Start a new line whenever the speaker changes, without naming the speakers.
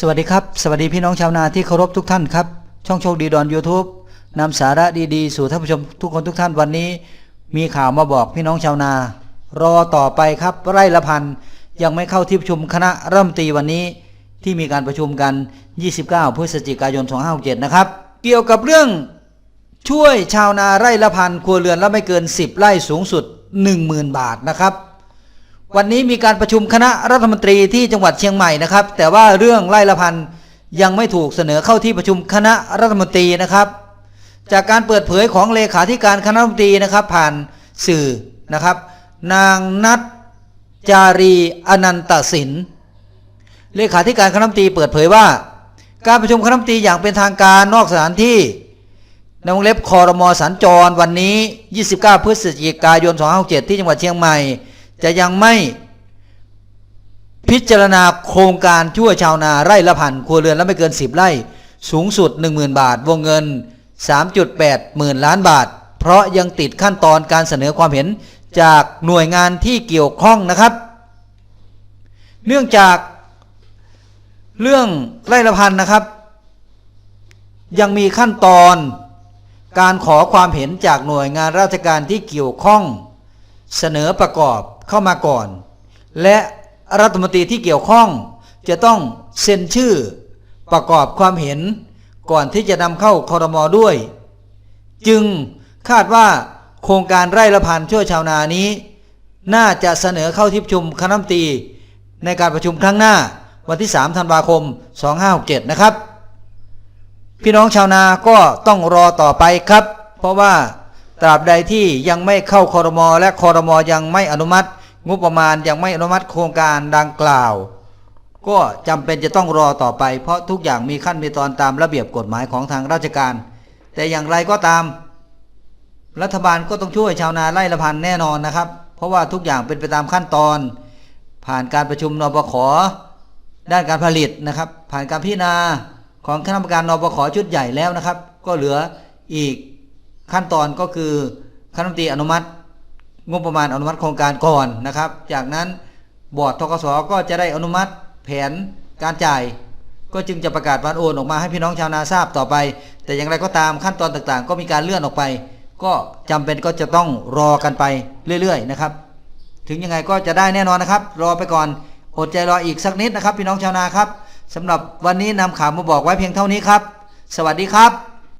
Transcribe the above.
สวัสดีครับ สวัสดีพี่น้องชาวนาที่เคารพทุกท่านครับ ช่องโชคดีดอน YouTube นำสาระดีๆ สู่ท่านผู้ชมทุกคนทุกท่านวันนี้ มีข่าวมาบอกพี่น้องชาวนา รอต่อไปครับไร่ละพันยังไม่เข้าที่ประชุมคณะรัฐมนตรีวันนี้ ที่มีการประชุมกัน 29 พฤศจิกายน 2567 นะครับ เกี่ยวกับเรื่องช่วยชาวนาไร่ละพันครัวเรือนละไม่เกิน 10 ไร่สูงสุด 10,000 บาทนะครับ วันนี้มีการประชุมคณะรัฐมนตรีที่จังหวัดเชียงใหม่นะครับ แต่ว่าเรื่องไร่ละพันยังไม่ถูกเสนอเข้าที่ประชุมคณะรัฐมนตรีนะครับ จากการเปิดเผยของเลขาธิการคณะรัฐมนตรีนะครับ ผ่านสื่อนะครับ นางนัทจารีอนันตสินเลขาธิการคณะรัฐมนตรีเปิดเผยว่า การประชุมคณะรัฐมนตรีอย่างเป็นทางการนอกสถานที่ในวงเล็บคอรมอสัญจรวันนี้ 29 พฤศจิกายน 2567 ที่จังหวัดเชียงใหม่ จะยังไม่พิจารณาโครงการช่วยชาวนาไร่ละพันครัวเรือนและไม่เกิน 10 ไร่ สูงสุด 10,000 บาท วงเงิน 3.8หมื่นล้านบาท เพราะยังติดขั้นตอนการเสนอความเห็นจากหน่วยงานที่เกี่ยวข้องนะครับ เนื่องจากเรื่องไร่ละพันนะครับ ยังมีขั้นตอนการขอความเห็นจากหน่วยงานราชการที่เกี่ยวข้องเสนอประกอบ เข้ามาก่อน และรัฐมนตรีที่เกี่ยวข้อง จะต้องเซ็นชื่อประกอบความเห็นก่อนที่จะนำเข้าคอรมอด้วย จึงคาดว่าโครงการไร่ละพันช่วยชาวนานี้ น่าจะเสนอเข้าที่ประชุมคณะรัฐมนตรีในการประชุมครั้งหน้าวันที่ 3 ธันวาคม 2567 นะครับ พี่น้องชาวนาก็ต้องรอต่อไปครับ เพราะว่า ตราบใดที่ยังไม่เข้าคอรมอและคอรมอยังไม่อนุมัติ งบประมาณยังไม่อนุมัติโครงการดังกล่าว ก็จำเป็นจะต้องรอต่อไป เพราะทุกอย่างมีขั้นมีตอนตามระเบียบกฎหมายของทางราชการ แต่อย่างไรก็ตาม รัฐบาลก็ต้องช่วยชาวนาไร่ละพันแน่นอนนะครับ เพราะว่าทุกอย่างเป็นไปตามขั้นตอน ผ่านการประชุมนปขด้านการผลิตนะครับ ผ่านการพิจารณาของคณะกรรมการนปขชุดใหญ่แล้วนะครับ ก็เหลืออีก ขั้นตอนก็คือคณะรัฐมนตรีอนุมัติ งบประมาณอนุมัติโครงการก่อนนะครับ จากนั้นบอร์ดทกสก็จะได้อนุมัติแผนการจ่าย ก็จึงจะประกาศวันโอนออกมาให้พี่น้องชาวนาทราบต่อไป แต่อย่างไรก็ตามขั้นตอนต่างๆ ก็มีการเลื่อนออกไป ก็จำเป็นก็จะต้องรอกันไปเรื่อยๆนะครับ ถึงยังไงก็จะได้แน่นอนนะครับ รอไปก่อนอดใจรออีกสักนิดนะครับ พี่น้องชาวนาครับสำหรับวันนี้นำข่าวมาบอกไว้เพียงเท่านี้ครับ สวัสดีครับ